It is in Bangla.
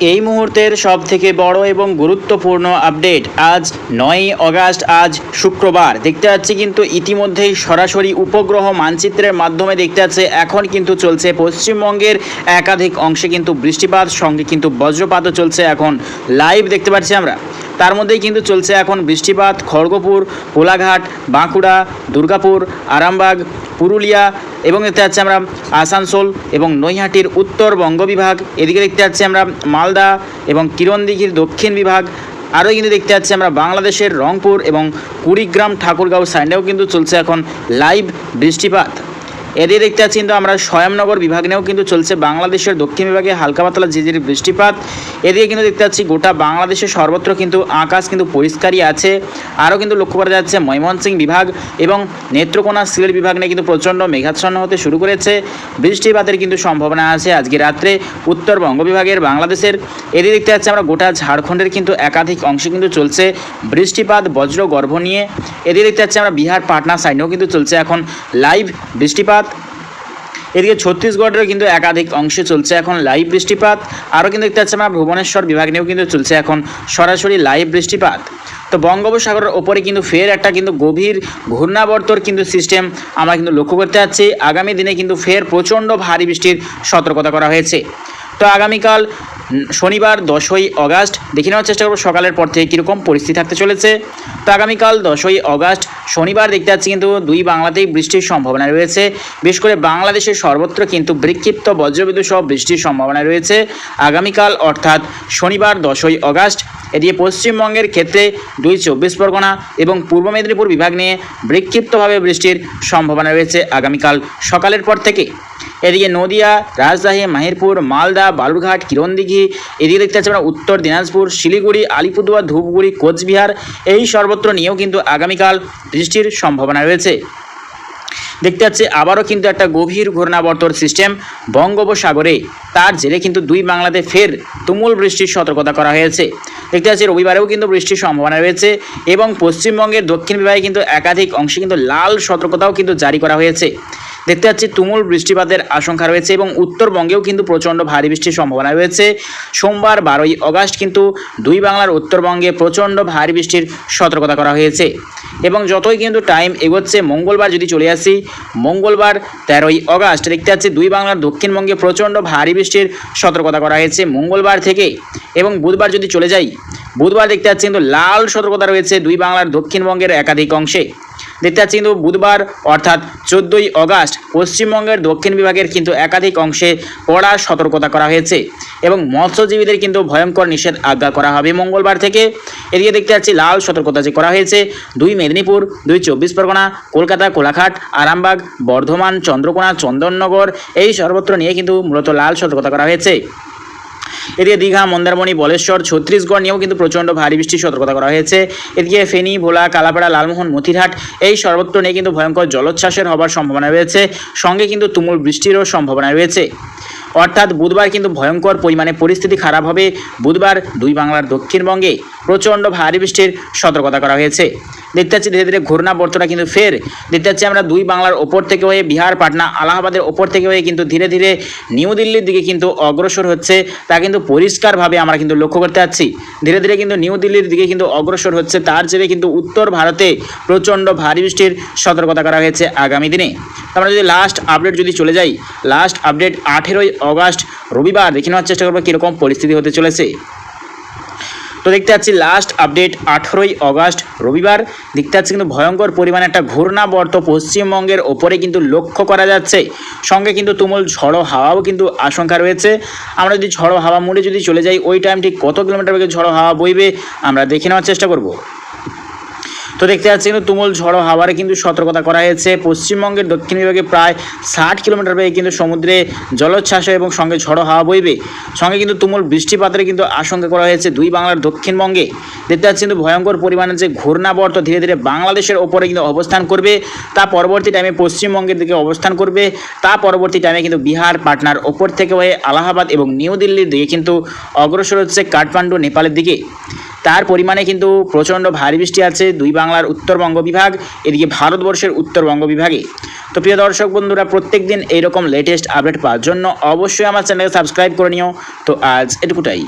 এই মুহূর্তের সব থেকে বড় এবং গুরুত্বপূর্ণ আপডেট আজ নয়ই অগাস্ট, আজ শুক্রবার। দেখতে পাচ্ছি কিন্তু ইতিমধ্যেই সরাসরি উপগ্রহ মানচিত্রের মাধ্যমে দেখতে পাচ্ছে, এখন কিন্তু চলছে পশ্চিমবঙ্গের একাধিক অংশে কিন্তু বৃষ্টিপাত, সঙ্গে কিন্তু বজ্রপাতও চলছে এখন লাইভ দেখতে পাচ্ছি আমরা। তার মধ্যেই কিন্তু চলছে এখন বৃষ্টিপাত, খড়গপুর, কোলাঘাট, বাঁকুড়া, দুর্গাপুর, আরামবাগ, পুরুলিয়া এবং দেখতে পাচ্ছি আমরা আসানসোল এবং নৈহাটির উত্তর বঙ্গ বিভাগ এদিকে দেখতে পাচ্ছি আমরা মালদা এবং কিরণদিঘির দক্ষিণ বিভাগ। আরও কিন্তু দেখতে পাচ্ছি আমরা বাংলাদেশের রংপুর এবং কুড়িগ্রাম ঠাকুরগাঁও সাইডেও কিন্তু চলছে এখন লাইভ বৃষ্টিপাত। এদিকে দেখতে পাচ্ছি কিন্তু আমরা স্বয়ংনগর বিভাগ নিয়েও কিন্তু চলছে বাংলাদেশের দক্ষিণ বিভাগে হালকা পাতলা ঝিঝির বৃষ্টিপাত। এদিকে কিন্তু দেখতে পাচ্ছি গোটা বাংলাদেশের সর্বত্র কিন্তু আকাশ কিন্তু পরিষ্কারই আছে। আরও কিন্তু লক্ষ্য করা যাচ্ছে ময়মনসিং বিভাগ এবং নেত্রকোনা সিলেট বিভাগ নিয়ে কিন্তু প্রচণ্ড মেঘাচ্ছন্ন হতে শুরু করেছে। বৃষ্টিপাতের কিন্তু সম্ভাবনা আছে আজকে রাত্রে উত্তরবঙ্গ বিভাগের বাংলাদেশের। এদিকে দেখতে পাচ্ছি আমরা গোটা ঝাড়খণ্ডের কিন্তু একাধিক অংশে কিন্তু চলছে বৃষ্টিপাত, বজ্র, গর্ভ নিয়ে। এদিকে দেখতে পাচ্ছি আমরা বিহার পাটনা সাইডেও কিন্তু চলছে এখন লাইভ বৃষ্টিপাত। এদিকে ছত্তিশগড়েরও কিন্তু একাধিক অংশে চলছে এখন লাইভ বৃষ্টিপাত। আরও কিন্তু দেখতে পাচ্ছি আমরা ভুবনেশ্বর বিভাগ নিয়েও কিন্তু চলছে এখন সরাসরি লাইভ বৃষ্টিপাত। তো বঙ্গোপসাগরের ওপরে কিন্তু ফের একটা কিন্তু গভীর ঘূর্ণাবর্তর কিন্তু সিস্টেম আমরা কিন্তু লক্ষ্য করতে পারছি আগামী দিনে কিন্তু ফের প্রচণ্ড ভারী বৃষ্টির সতর্কতা করা হয়েছে। তো আগামীকাল শনিবার দশই অগাস্ট। দেখে নেওয়ার চেষ্টা করব সকালের পর থেকে কীরকম পরিস্থিতি থাকতে চলেছে। তো আগামীকাল দশই অগাস্ট, শনিবার দেখতে পাচ্ছি কিন্তু দুই বাংলাতেই বৃষ্টির সম্ভাবনা রয়েছে। বিশেষ করে বাংলাদেশের সর্বত্র কিন্তু বিক্ষিপ্ত বজ্রবিদ্যুৎ সহ বৃষ্টির সম্ভাবনা রয়েছে। আগামীকাল অর্থাৎ শনিবার দশই অগাস্ট, এদিকে পশ্চিমবঙ্গের ক্ষেত্রে দুই চব্বিশ পরগনা এবং পূর্ব মেদিনীপুর বিভাগ নিয়ে বিক্ষিপ্তভাবে বৃষ্টির সম্ভাবনা রয়েছে আগামীকাল সকালের পর থেকে। এদিকে নদিয়া, রাজশাহী, মাহিরপুর, মালদা, বালুরঘাট, কিরণদিঘি, এদিকে দেখতে পাচ্ছি আমরা উত্তর দিনাজপুর, শিলিগুড়ি, আলিপুরদুয়ার, ধূপগুড়ি, কোচবিহার, এই সর্বত্র নিয়েও কিন্তু আগামীকাল বৃষ্টির সম্ভাবনা রয়েছে। দেখতে পাচ্ছি আবারও কিন্তু একটা গভীর ঘূর্ণাবর্তর সিস্টেম বঙ্গোপসাগরে। তার জেরে কিন্তু দুই বাংলাতে ফের তুমুল বৃষ্টির সতর্কতা করা হয়েছে। দেখতে পাচ্ছি রবিবারেও কিন্তু বৃষ্টির সম্ভাবনা রয়েছে এবং পশ্চিমবঙ্গের দক্ষিণ বিভাগে কিন্তু একাধিক অংশে কিন্তু লাল সতর্কতাও কিন্তু জারি করা হয়েছে। দেখতে পাচ্ছি তুমুল বৃষ্টিপাতের আশঙ্কা রয়েছে এবং উত্তরবঙ্গেও কিন্তু প্রচণ্ড ভারী বৃষ্টির সম্ভাবনা রয়েছে। সোমবার বারোই অগাস্ট কিন্তু দুই বাংলার উত্তরবঙ্গে প্রচণ্ড ভারী বৃষ্টির সতর্কতা করা হয়েছে। এবং যতই কিন্তু টাইম এগোচ্ছে, মঙ্গলবার যদি চলে আসি, মঙ্গলবার তেরোই অগাস্ট দেখতে পাচ্ছি দুই বাংলার দক্ষিণবঙ্গে প্রচণ্ড ভারী বৃষ্টির সতর্কতা করা হয়েছে মঙ্গলবার থেকে। এবং বুধবার যদি চলে যাই, বুধবার দেখতে পাচ্ছি কিন্তু লাল সতর্কতা রয়েছে দুই বাংলার দক্ষিণবঙ্গের একাধিক অংশে। দেখতে পাচ্ছি কিন্তু বুধবার, অর্থাৎ চোদ্দোই অগাস্ট, পশ্চিমবঙ্গের দক্ষিণ বিভাগের কিন্তু একাধিক অংশে কড়া সতর্কতা করা হয়েছে এবং মৎস্যজীবীদের কিন্তু ভয়ঙ্কর নিষেধ আজ্ঞা করা হবে। মঙ্গলবার থেকে এদিকে দেখতে পাচ্ছি লাল সতর্কতা যে করা হয়েছে, দুই মেদিনীপুর, দুই চব্বিশ পরগনা, কলকাতা, কোলাঘাট, আরামবাগ, বর্ধমান, চন্দ্রকোনা, চন্দননগর, এই সর্বত্র নিয়ে কিন্তু মূলত লাল সতর্কতা করা হয়েছে। এদিকে দীঘা, মন্দারমণি, বলেশ্বর, ছত্তিশগড় নিয়েও কিন্তু প্রচণ্ড ভারী বৃষ্টির সতর্কতা করা হয়েছে। এদিকে ফেনী, ভোলা, কালাপাড়া, লালমোহন মতিরহাট এই সর্বত্র নিয়ে কিন্তু ভয়ঙ্কর জলোচ্ছ্বাসের হবার সম্ভাবনা রয়েছে। সঙ্গে কিন্তু তুমুল বৃষ্টিরও সম্ভাবনা রয়েছে। অর্থাৎ বুধবার কিন্তু ভয়ঙ্কর পরিমাণে পরিস্থিতি খারাপ হবে। বুধবার দুই বাংলার দক্ষিণবঙ্গে প্রচণ্ড ভারী বৃষ্টির সতর্কতা করা হয়েছে। দেখতে পাচ্ছি ধীরে ধীরে ঘূর্ণাবর্তটা কিন্তু ফের দেখতে পাচ্ছি আমরা দুই বাংলার ওপর থেকে হয়ে বিহার, পাটনা, আলাহাবাদের ওপর থেকে হয়ে কিন্তু ধীরে ধীরে নিউ দিল্লির দিকে কিন্তু অগ্রসর হচ্ছে। তা কিন্তু পরিষ্কারভাবে আমরা কিন্তু লক্ষ্য করতে পারছি। ধীরে ধীরে কিন্তু নিউ দিল্লির দিকে কিন্তু অগ্রসর হচ্ছে। তার জেরে কিন্তু উত্তর ভারতে প্রচণ্ড ভারী বৃষ্টির সতর্কতা করা হয়েছে আগামী দিনে। আমরা যদি লাস্ট আপডেট যদি চলে যাই লাস্ট আপডেট আঠেরোই অগাস্ট রবিবার দেখে নেওয়ার চেষ্টা করব কীরকম পরিস্থিতি হতে চলেছে। তো দেখতে পাচ্ছি লাস্ট আপডেট আঠেরোই অগাস্ট, রবিবার। দেখতে পাচ্ছি কিন্তু ভয়ঙ্কর পরিমাণে একটা ঘূর্ণাবর্ত পশ্চিমবঙ্গের ওপরে কিন্তু লক্ষ্য করা যাচ্ছে। সঙ্গে কিন্তু তুমুল ঝড়ো হাওয়াও কিন্তু আশঙ্কা রয়েছে। আমরা যদি ঝড়ো হাওয়া মুড়ে যদি চলে যাই, ওই টাইম ঠিক কত কিলোমিটার বেগে ঝড়ো হাওয়া বইবে, আমরা দেখে নেওয়ার চেষ্টা করব। তো দেখতে পাচ্ছি কিন্তু তুমুল ঝড়ো হাওয়ারে কিন্তু সতর্কতা করা হয়েছে। পশ্চিমবঙ্গের দক্ষিণ বিভাগে প্রায় ষাট কিলোমিটার বেগে কিন্তু সমুদ্রে জলোচ্ছ্বাস এবং সঙ্গে ঝড়ো হাওয়া বইবে। সঙ্গে কিন্তু তুমুল বৃষ্টিপাতের কিন্তু আশঙ্কা করা হয়েছে দুই বাংলার দক্ষিণবঙ্গে। দেখতে পাচ্ছি কিন্তু ভয়ঙ্কর পরিমাণে যে ঘূর্ণাবর্ত ধীরে ধীরে বাংলাদেশের ওপরে কিন্তু অবস্থান করবে, তা পরবর্তী টাইমে পশ্চিমবঙ্গের দিকে অবস্থান করবে, তা পরবর্তী টাইমে কিন্তু বিহার, পাটনার ওপর থেকে হয়ে আলাহাবাদ এবং নিউ দিল্লির দিকে কিন্তু অগ্রসর হচ্ছে কাঠমান্ডু, নেপালের দিকে। তার পরিমাণে কিন্তু প্রচণ্ড ভারী বৃষ্টি আছে দুই বাংলার উত্তরবঙ্গ বিভাগ, এদিকে ভারতবর্ষের উত্তরবঙ্গ বিভাগে। তো প্রিয় দর্শক বন্ধুরা প্রত্যেক দিন এইরকম লেটেস্ট আপডেট পাওয়ার জন্য অবশ্যই আমার চ্যানেলকে সাবস্ক্রাইব করে নিও। তো আজ এটুকুটাই।